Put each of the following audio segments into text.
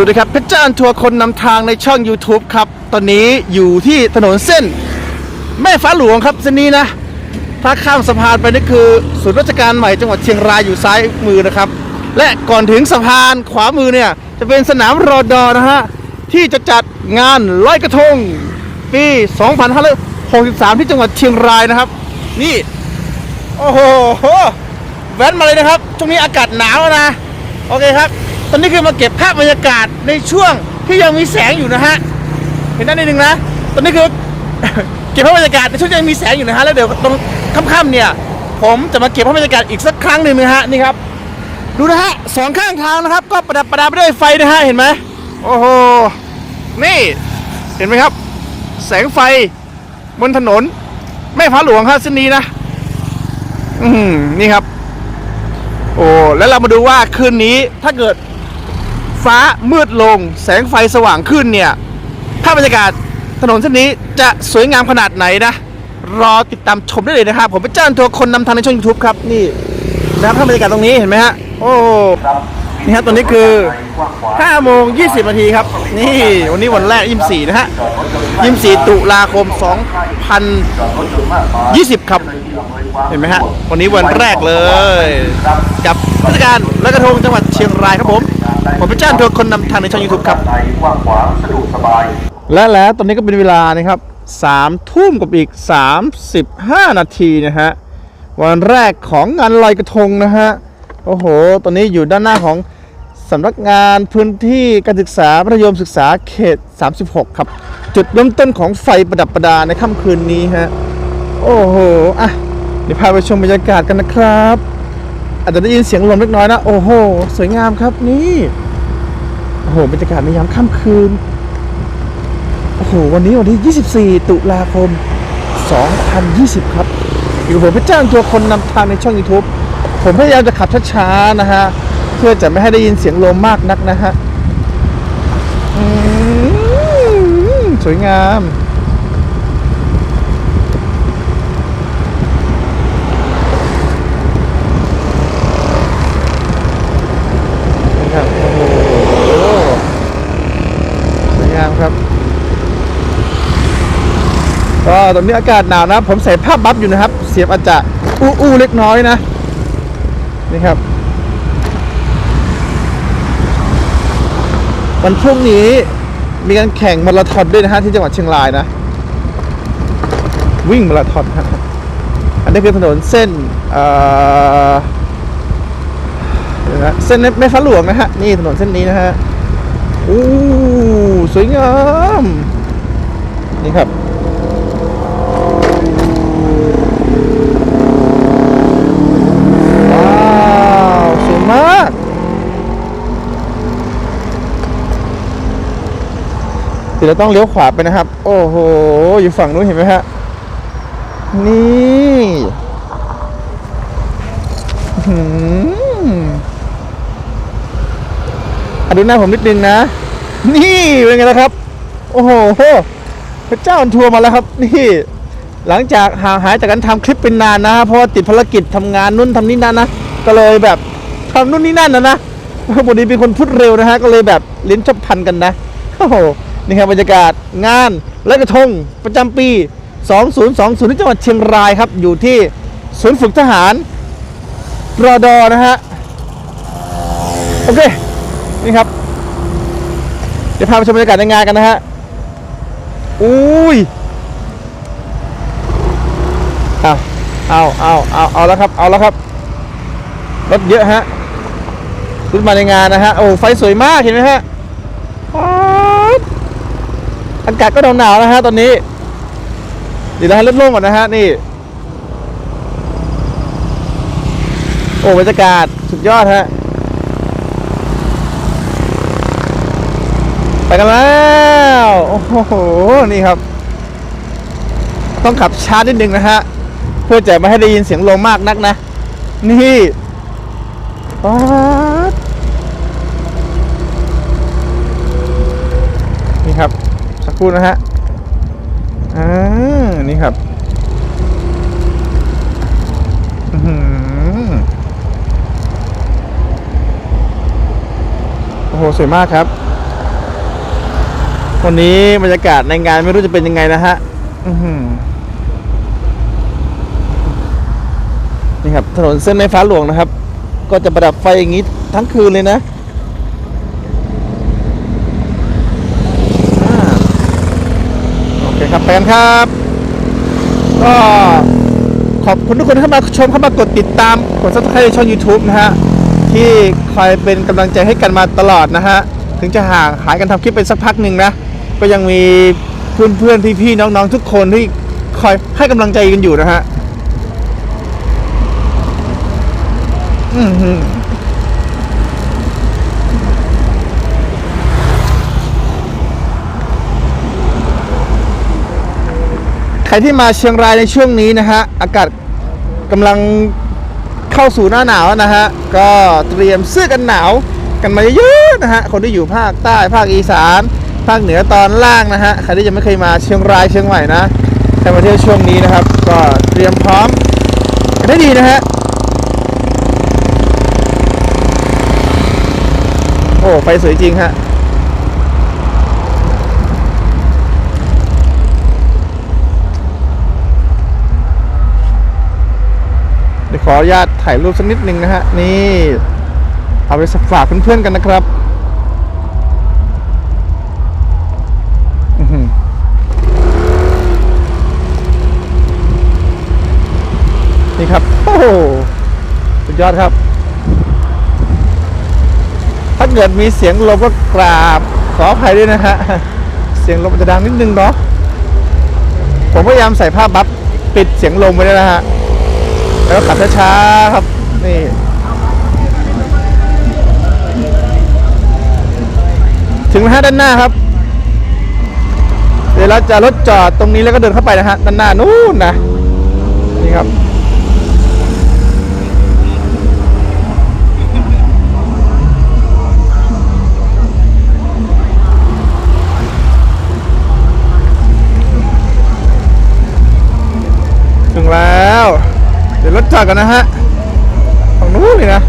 วัสดีครับเพชรจ้านทัวร์คนนำทางในช่อง YouTube ครับ ตอนนี้อยู่ที่ถนนเส้น แม่ฟ้าหลวงครับเส้นนี้นะ ถ้าข้ามสะพานไปนี่คือศูนย์ราชการใหม่จังหวัดเชียงรายอยู่ซ้ายมือนะครับ และก่อนถึงสะพานขวามือเนี่ย จะเป็นสนามรอดอนะฮะ ที่จะจัดงานลอยกระทง ปี 2563 ที่จังหวัดเชียงรายนะครับ นี่ โอ้โหแว้นมาเลยนะครับช่วงนี้อากาศหนาวนะ โอเคครับ ตอนนี้คือมาเก็บภาพบรรยากาศในช่วงที่ยังมีแสงอยู่นะฮะ เห็นด้านนิดนึงนะ ตอนนี้คือเก็บภาพบรรยากาศในช่วงที่ยังมีแสงอยู่นะฮะ แล้วเดี๋ยวตรงค่ำๆเนี่ย ผมจะมาเก็บภาพบรรยากาศอีกสักครั้งหนึ่งนะฮะ นี่ครับ ดูนะฮะสองข้างทางนะครับ ก็ประดับประดาไปด้วยไฟนะฮะ เห็นไหมโอ้โห นี่ เห็นไหมครับ แสงไฟบนถนนแม่ฟ้าหลวงครับเส้นนี้นะ อืมนี่ครับ โอ้ แล้วเรามาดูว่าคืนนี้ถ้าเกิด ฟ้ามืดลง แสงไฟสว่างขึ้นเนี่ยภาพบรรยากาศถนนเส้นนี้จะสวยงามขนาดไหนนะ รอติดตามชมได้เลยนะครับ ผมเป็นเจ้าหน้าที่คนนำทางในช่อง YouTube ครับ นี่นะครับภาพบรรยากาศตรงนี้เห็นไหมฮะ โอ้ นี่ฮะตอนนี้คือ5โมง20นาทีครับ นี่วันนี้วันแรก24นะฮะ24ตุลาคม 2020 ครับ เห็นไหมฮะ วันนี้วันแรกเลย กับเทศกาลลอยกระทงจังหวัดเชียงรายครับผม ผมเป็นเจ้าหน้าที่คนนำทางในช่อง YouTube ครับสะดวกสบายและแล้วตอนนี้ก็เป็นเวลานะครับสามทุ่มกับอีก 35 นาทีนะฮะ วันแรกของงานลอยกระทงนะฮะ อ้โห ตอนนี้อยู่ด้านหน้าของสำนักงานพื้นที่การศึกษามัธยมศึกษาเขต 36 ครับ จุดเริ่มต้นของไฟประดับประดาในค่ำคืนนี้ฮะ โอ้โห อะ เดี๋ยวพาไปชมบรรยากาศกันนะครับ อาจจะได้ยินเสียงลมเล็กน้อยนะ โอ้โห สวยงามครับนี่ โอ้โห บรรยากาศในยามค่ำคืน โอ้โห วันนี้วันที่ 24 ตุลาคม 2020 ครับ อยู่กับผมพชรจ้างตัวคนนำทางในช่อง YouTube ผมพยายามจะขับช้าๆนะฮะ เพื่อจะไม่ให้ได้ยินเสียงลมมากนักนะฮะสวยงามสวยงามครับก็ตอนนี้อากาศหนาวนะ ผมใส่ผ้าบัฟอยู่นะครับ เสียบอาจจะอู้อู้เล็กน้อยนะ นี่ครับ วันพรุ่งนี้มีการแข่งมาราธอนด้วยนะฮะที่จังหวัดเชียงรายนะ วิ่งมาราธอนฮะอันนี้คือถนนเส้นเอ่อเดี๋ยวนะเส้นแม่ฟ้าหลวงนะฮะ นี่ถนนเส้นนี้นะฮะอู้สวยงาม นี่ครับ ว้าวสวยมาก เดี๋ยวเราต้องเลี้ยวขวาไปนะครับ โอ้โห อยู่ฝั่งนู้นเห็นไหมฮะ นี่อือหือดูหน้าผมนิดนึงนะ นี่เป็นไงละครับ โอ้โหพระเจ้าทัวร์มาแล้วครับ นี่ หลังจากห่างหายจากการทำคลิปเป็นนานนะ เพราะว่าติดภารกิจทำงานนู่นทำนี่นั่นนะ ก็เลยแบบทำนู่นนี่นั่นนะนะพอดีเป็นคนพูดเร็วนะฮะ ก็เลยแบบลิ้นชอบพันกันนะ โอ้โห นี่ครับบรรยากาศงานลอยกระทงประจำปี 2020ที่จังหวัดเชียงรายครับ อยู่ที่ศูนย์ฝึกทหารรอดอนะฮะ โอเค นี่ครับ เดี๋ยวพาไปชมบรรยากาศในงานกันนะฮะ อุ้ยเอาเอาเอาเอาเอาแล้วครับ เอาแล้วครับ รถเยอะฮะรถมาในงานนะฮะ โอ้ไฟสวยมากเห็นไหมฮะป๊าดอากาศก็หนาวๆนะฮะตอนนี้เดี๋ยวนะฮะเริ่มโล่งก่อนนะฮะนี่ โอ้บรรยากาศสุดยอดฮะไปกันแล้วโอ้โหนี่ครับ ต้องขับช้านิดนึงนะฮะเพื่อจะไม่ให้ได้ยินเสียงลมมากนักนะ นี่ป๊านี่ครับ ครู่นะฮะอ่านี่ครับอือหือโอ้โห สวยมากครับ วันนี้บรรยากาศในงานไม่รู้จะเป็นยังไงนะฮะอือหือนี่ครับ ถนนเส้นในฟ้าหลวงนะครับ ก็จะประดับไฟอย่างนี้ทั้งคืนเลยนะอ่าโอเคครับ ไปกันครับ ก็ขอบคุณทุกคนที่เข้ามาชมเข้ามากดติดตามกด subscribe ในช่อง YouTube นะฮะ ที่คอยเป็นกำลังใจให้กันมาตลอดนะฮะ ถึงจะห่างหายกันทำคลิปไปสักพักหนึ่งนะ ก็ยังมีเพื่อนเพื่อนพี่พี่ๆ น้องๆ ทุกคนที่คอยให้กำลังใจกันอยู่นะฮะ อือ ใครที่มาเชียงรายในช่วงนี้นะฮะอากาศกำลังเข้าสู่หน้าหนาวนะฮะก็เตรียมเสื้อกันหนาวกันมาเยอะๆนะฮะคนที่อยู่ภาคใต้ภาคอีสาน ภาคเหนือตอนล่างนะฮะใครที่ยังไม่เคยมาเชียงรายเชียงใหม่นะใครมาเที่ยวช่วงนี้นะครับ ก็เตรียมพร้อมกันได้ดีนะฮะโอ้ไฟสวยจริงฮะ เดี๋ยวขออนุญาตถ่ายรูปสักนิดหนึ่งนะฮะ นี่ เอาไปฝากเพื่อนๆกันนะครับอือหือนี่ครับ โอ้โหสุดยอดครับ ถ้าเกิดมีเสียงลมก็กราบ ขออภัยด้วยนะฮะ เสียงลมมันจะดังนิดนึงเนาะผมพยายามใส่ผ้าบัฟปิดเสียงลมไว้ด้วยนะฮะ แล้วขับช้าๆครับ นี่ ถึงแล้วฮะด้านหน้าครับ เดี๋ยวเราจะรถจอดตรงนี้แล้วก็เดินเข้าไปนะฮะ ด้านหน้านู้นนะ นี่ครับถึงแล้ว ดี๋ยวรถจอดกันนะฮะฝั่งนู้นเลยนะ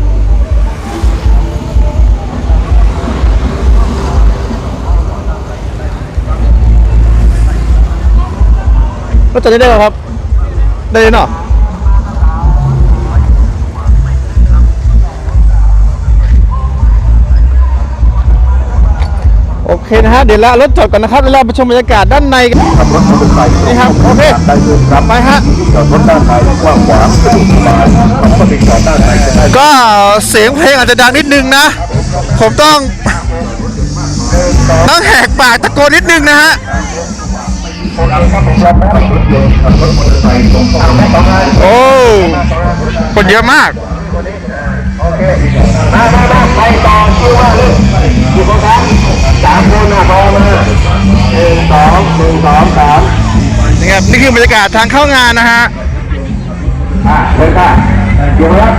รถจอดได้ได้เหมครับ ได้เลยเนาะ โอเคนะฮะเดี๋ยวละรถจอดก่อนนะครับแล้วเราไปชมบรรยากาศด้านในกันขับรถมอเตอร์ไซค์นี่ครับโอเคได้เลยครับไปฮะจอดรถด้านในกว้างขวางสะดวกสบายขับรถไปจอดด้านในจะได้ก็เสียงเพลงอาจจะดังนิดนึงนะ ผมต้องต้องแหกปากตะโกนนิดนึงนะฮะโอ้คนเยอะมากมามา รับนี่คือบรรยากาศทางเข้างานนะฮะอะเลยค่ะเดี๋ยวครับ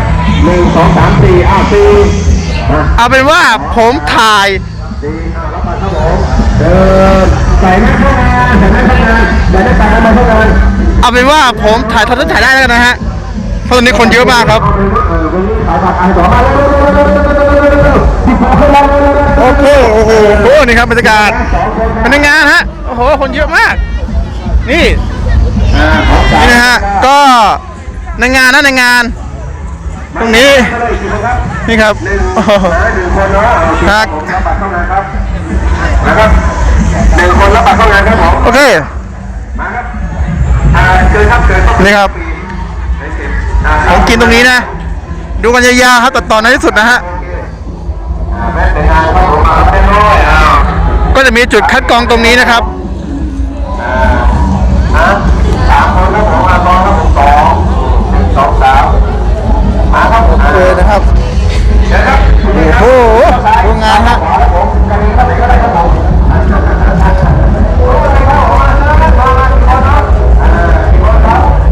หนึ่งสองสามสี่อ้าวสี่อะเอาเป็นว่าผมถ่ายสี่อะรับมาครับผมเดินใส่หน้าเข้างานใส่หน้าเข้างานใส่หน้าตามาเข้างานเอาเป็นว่าผมถ่ายทำได้ถ่ายได้แล้วกันนะฮะเพราะตอนนี้คนเยอะมากครับขายผักอันต่อมาเร็วๆๆๆๆๆที่พอเข้ามาเร็วๆๆโอ้โหโอ้โหโอ้โหนี่ครับบรรยากาศพนักงานฮะโอ้โหคนเยอะมาก นี่ๆอ่าขอจ่าย นี่นะฮะ ก็ในงานนะในงาน ตรงนี้ นี่ครับโอ้โหหนึ่งคนเนาะเอาสิบครับคนรับบัตรเข้างานครับนะครับหนึ่งคนรับบัตรเข้างานครับผมโอเคมาครับอ่าเชิญครับเชิญครับนี่ครับผมกินตรงนี้นะ ดูกันยาวๆครับตัดต่อในที่สุดนะฮะแม่แต่งงานครับผมมาไม่น้อยอ้าวก็จะมีจุดคัดกรองตรงนี้นะครับ โอ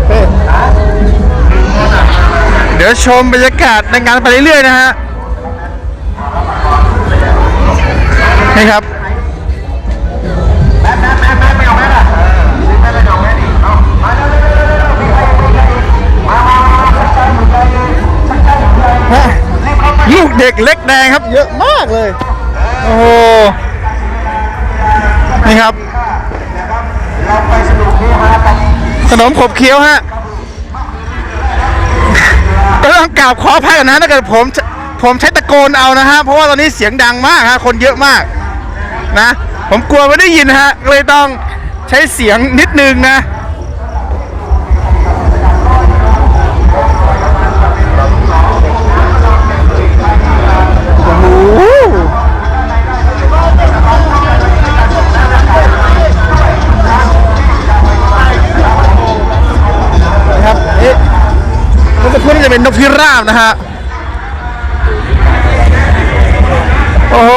เคเดี๋ยวชมบรรยากาศในงานไปเรื่อยๆนะฮะ ลูกเด็กเล็กแดงครับ เยอะมากเลย โอ้โหนี่ครับขนมขบเคี้ยวฮะก็ต้องกราบขออภัยกันนะถ้าเกิดผมผมใช้ตะโกนเอานะฮะเพราะว่าตอนนี้เสียงดังมากฮะคนเยอะมากนะ ผมกลัวไม่ได้ยินฮะเลยต้องใช้เสียงนิดนึงนะ สักครู่นี่จะเป็นนกพิราบนะฮะ โอ้โห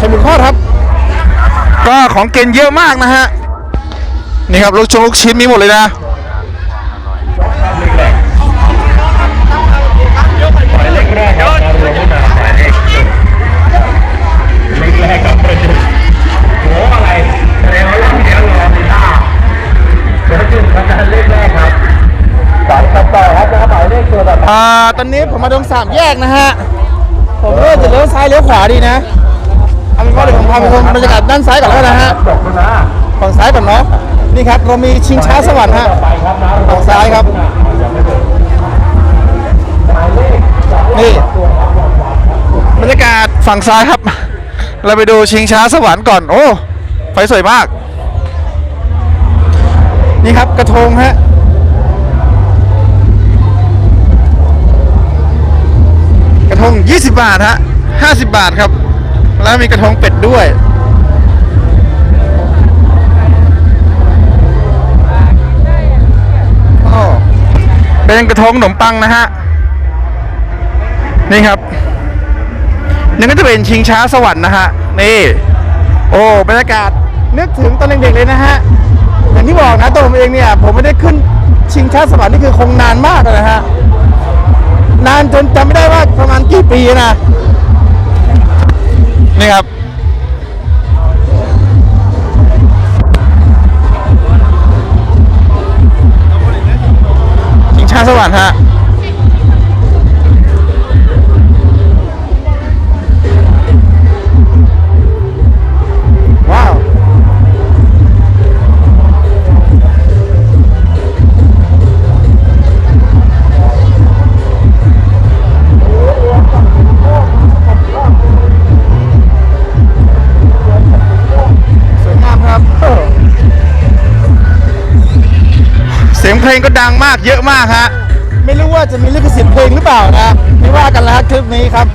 ขมึกทอดครับ ก็ของเกณฑ์เยอะมากนะฮะ นี่ครับลูกชงลูกชิ้นมีหมดเลยนะ ต่อครับต่อครับนะครับหมายเลขตัวต่อไปอ่าตอนนี้ผมมาตรงสามแยกนะฮะ ผมเลือกจะเลี้ยวซ้ายเลี้ยวขวาดีนะเอาเป็นว่าเดี๋ยวผมพาไปชมบรรยากาศด้านซ้ายก่อนแล้วกันนะฮะจบแล้วนะฝั่งซ้ายก่อนเนาะนี่ครับเรามีชิงช้าสวรรค์ฮะไปครับนะฝั่งซ้ายครับ หมายเลขนี่บรรยากาศฝั่งซ้ายครับ เราไปดูชิงช้าสวรรค์ก่อน โอ้ไฟสวยมาก นี่ครับกระทงฮะ ระทง 20 บาทฮะ 50 บาทครับ แล้วมีกระทงเป็ดด้วยโอ้เป็นกระทงขนมปังนะฮะ นี่ครับนี่ก็จะเป็นชิงช้าสวรรค์นะฮะ นี่ โอ้บรรยากาศนึกถึงตอนเด็กๆเลยนะฮะ อย่างที่บอกนะตัวผมเองเนี่ย ผมไม่ได้ขึ้นชิงช้าสวรรค์นี่คือคงนานมากเลยนะฮะ นานจนจำไม่ได้ว่าประมาณกี่ปีนะ นี่ครับ ชิงช้าสวรรค์ฮะ ลงก็ดังมากเยอะมากฮะ ไม่รู้ว่าจะมีลิขสิทธิ์เพลงหรือเปล่านะ ไม่ว่ากันแล้วครับคลิปนี้ครับ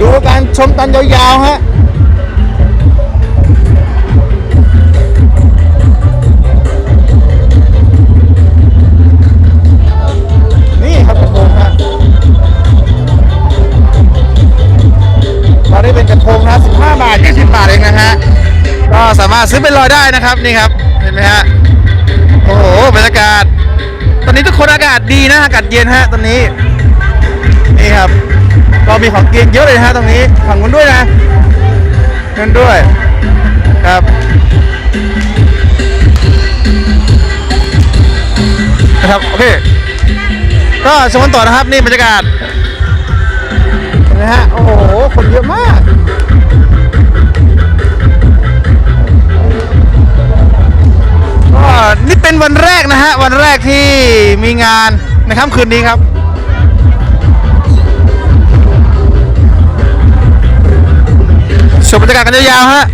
ดูการชมตันยาวๆฮะนี่ครับกระทงฮะตอนนี้เป็นกระทงนะ 15 บาท 20 บาทเองนะฮะ ก็สามารถซื้อเป็นลอยได้นะครับนี่ครับเห็นไหมฮะโอ้โหบรรยากาศ ตอนนี้ทุกคนอากาศดีนะอากาศเย็นฮะตอนนี้นี่ครับก็มีของกินเยอะเลยฮะตรงนี้ฝั่งนู้นด้วยนะนั่นด้วยครับนะครับโอเคก็ชมกันต่อนะครับนี่บรรยากาศเห็นไหมฮะโอ้โหคนเยอะมาก ก็นี่เป็นวันแรกนะฮะ วันแรกที่มีงานในค่ำคืนนี้ครับชมบรรยากาศกันยาวๆฮะ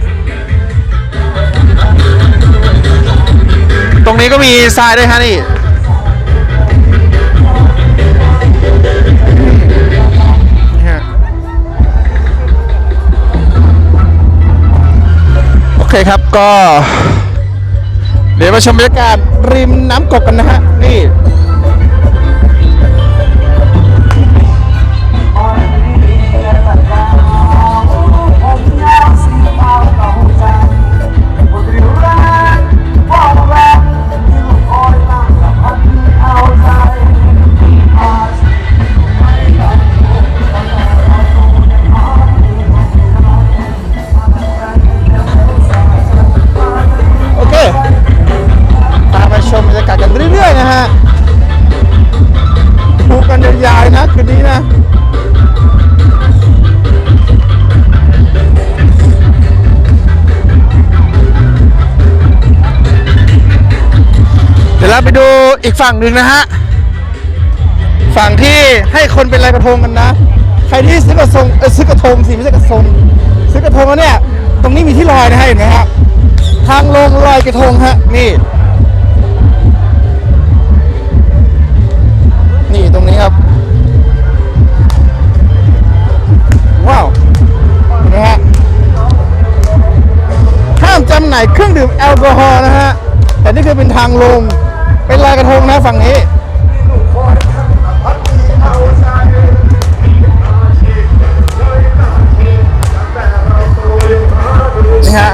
ตรงนี้ก็มีทรายด้วยฮะนี่โอเคครับก็ เดี๋ยวมาชมบรรยากาศริมน้ำกกกันนะฮะนี่ อีกฝั่งหนึ่งนะฮะ ฝั่งที่ให้คนเป็นลอยกระทงกันนะ ใครที่ซื้อกระทงเอ้ยซื้อกระทงสิไม่ใช่กระทงซื้อกระทงแล้วเนี่ย ตรงนี้มีที่ลอยนะฮะเห็นไหมครับ ทางลงลอยกระทงฮะ นี่ นี่ตรงนี้ครับ ว้าวเห็นไหมฮะห้ามจำหน่ายเครื่องดื่มแอลกอฮอล์นะฮะ แต่นี่คือเป็นทางลง เป็นลอยกระทงนะฝั่งนี้ นี่ฮะ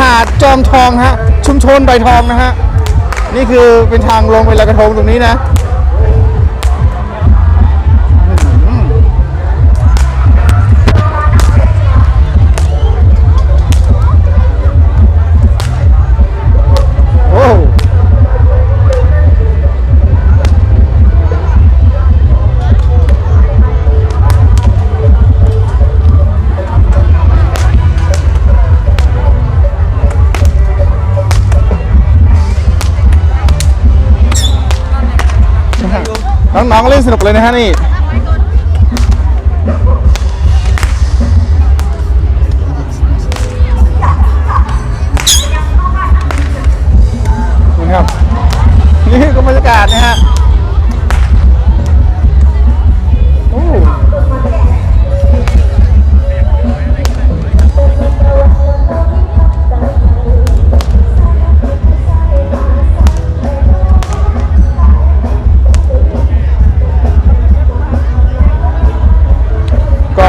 หาดจอมทองฮะ ชุมชนใบทองนะฮะ นี่คือเป็นทางลงไปลอยกระทงตรงนี้นะ เล่นสนุกเลยนะฮะนี่นี่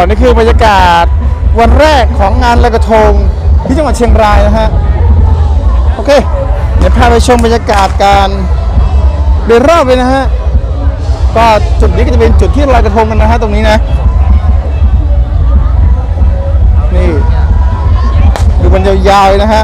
นี่คือบรรยากาศวันแรกของงานลอยกระทงที่จังหวัดเชียงรายนะฮะ โอเค เดี๋ยวพาไปชมบรรยากาศการเดินรอบเลยนะฮะ ก็จุดนี้ก็จะเป็นจุดที่ลอยกระทงกันนะฮะตรงนี้นะ นี่ดูมันยาวๆนะฮะ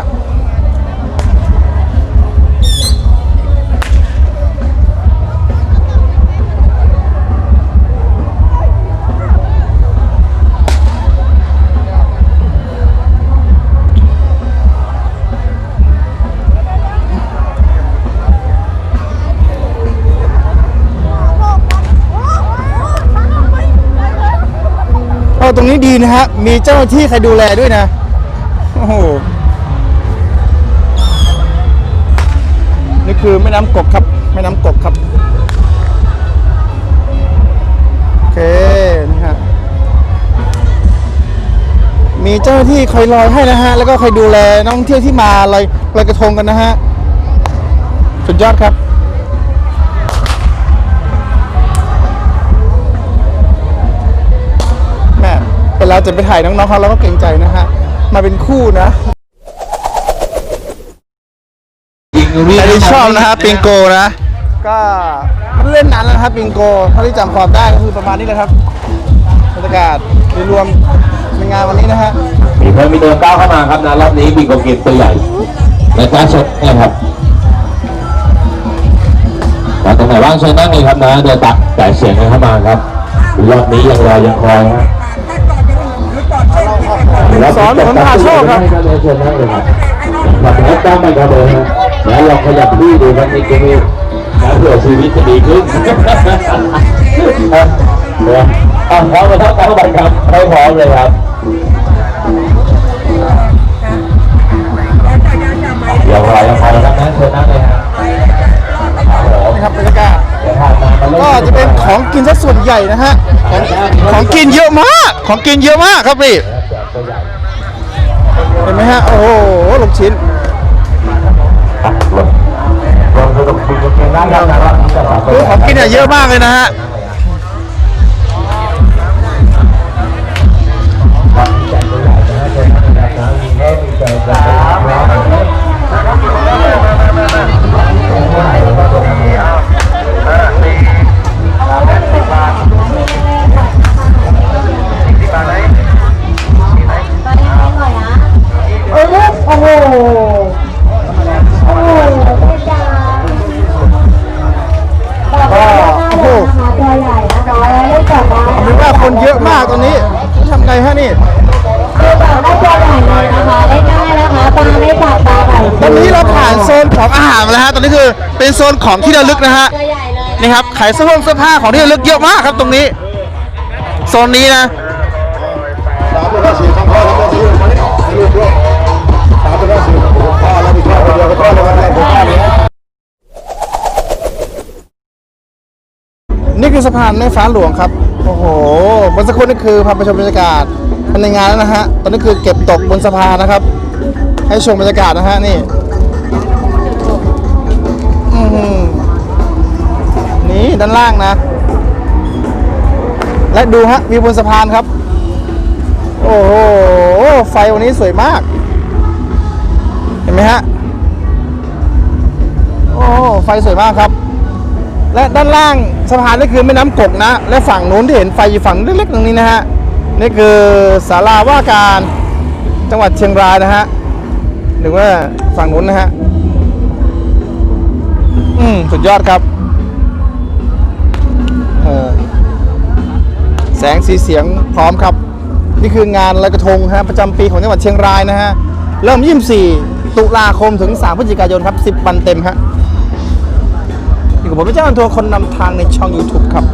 นะฮะ มีเจ้าหน้าที่ใครดูแลด้วยนะ โอ้โห นี่คือแม่น้ำกกครับ แม่น้ำกกครับ โอเค นี่ฮะ มีเจ้าหน้าที่คอยลอยให้นะฮะ แล้วก็คอยดูแลนักท่องเที่ยวที่มาลอยลอยกระทงกันนะฮะ สุดยอดครับ ลาจะไปถ่ายน้องๆเขาเราก็เกรงใจนะฮะ มาเป็นคู่นะใครที่ชอบนะฮะปิงโกนะ ก็เล่นนานแล้วนะครับปิงโกเท่าที่จำความได้ก็คือประมาณนี้เลยครับบรรยากาศโดยรวมในงานวันนี้นะฮะมีเพิ่มมีเดินก้าวเข้ามาครับนะรอบนี้มีโกเกตตัวใหญ่และการชดนะครับตรงไหนว่างเชิญนั่งเลยครับนะเดินตักแต่เสียงกันเข้ามาครับรอบนี้ยังรอยังคอยฮะ สอนผมพาโชคครับให้เชิญนั่งเลยครับหลับแล้วตั้งไปครับเลยฮะแล้วลองขยับที่ดูครับนี่ก็มีนะเผื่อชีวิตจะดีขึ้นครับเดี๋ยวอะพร้อมแล้วครับพร้อมไปครับให้พร้อมเลยครับเดี๋ยวรอยังพอแล้วนะเชิญนั่งเลยฮะครับผมนี่ครับบรรยากาศเดี๋ยวทางมามาเริ่มก็จะเป็นของกินซะส่วนใหญ่นะฮะของของกินเยอะมาก ของกินเยอะมากครับพี่ตัวใหญ่ เห็นไหมฮะ โอ้โหลูกชิ้นคุยกันเองได้ครับนะครับจะฝากโอ้ของกินเนี่ยเยอะมากเลยนะฮะแจกตัวใหญ่นะฮะเชิญนั่งเลยนะครับมี นของที่ระลึกนะฮะนี่ครับขายเสื้อผ้าเสื้อผ้าของที่ระลึกเยอะมากครับตรงนี้โซนนี้นะนี่ยลูกด้วยสามตัวสี่ของพ่อแล้วมีพ่อคนเดียวก็พ่อเลยวันแรกพ่อเลยนี่คือสะพานแม่ฟ้าหลวงครับ โอ้โหบนสักครู่นี่คือพาไปชมบรรยากาศภายในงานแล้วนะฮะ ตอนนี้คือเก็บตกบนสะพานนะครับ ให้ชมบรรยากาศนะฮะนี่ ด้านล่างนะ และดูฮะวิวบนสะพานครับ โอ้โห ไฟวันนี้สวยมาก เห็นไหมฮะ โอ้ไฟสวยมากครับ และด้านล่างสะพานนี่คือแม่น้ำกกนะ และฝั่งนู้นที่เห็นไฟอยู่ฝั่งเล็กๆตรงนี้นะฮะ นี่คือศาลาว่าการจังหวัดเชียงรายนะฮะ หรือว่าฝั่งนู้นนะฮะ อืม สุดยอดครับ ออแสงสีเสียงพร้อมครับ นี่คืองานลอยกระทงฮะประจำปีของจังหวัดเชียงรายนะฮะ เริ่ม 24 ตุลาคมถึง 3 พฤศจิกายนครับ 10 วันเต็มฮะนี่ผมพระเจ้าอันทัวร์คนนำทางในช่อง YouTube ครับ